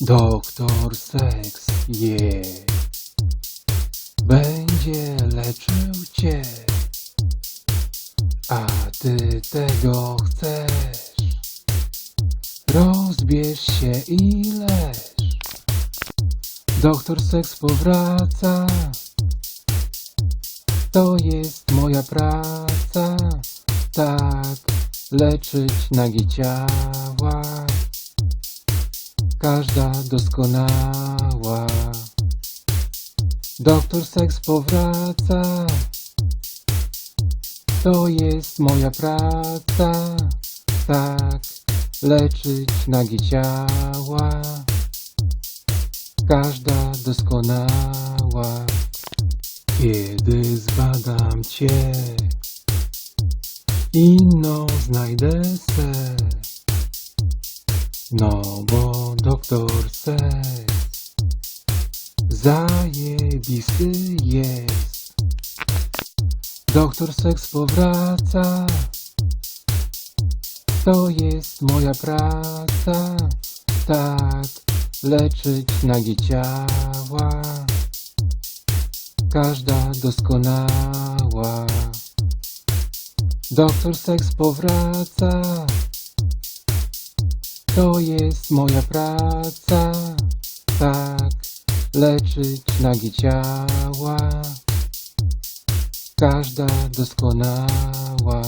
Doktor Seks je. Będzie leczył cię. A ty tego chcesz. Rozbierz się i leż. Doktor Seks powraca. To jest moja praca. Tak, leczyć nagie ciała. Każda doskonała. Doktor Seks powraca. To jest moja praca. Tak, leczyć nagie ciała. Każda doskonała. Kiedy zbadam cię, inną znajdę se. No bo doktor seks zajebisty jest. Doktor seks powraca. To jest moja praca. Tak, leczyć nagie ciała. Każda doskonała. Doktor seks powraca. To jest moja praca. Tak, leczyć nagie ciała. Każda doskonała.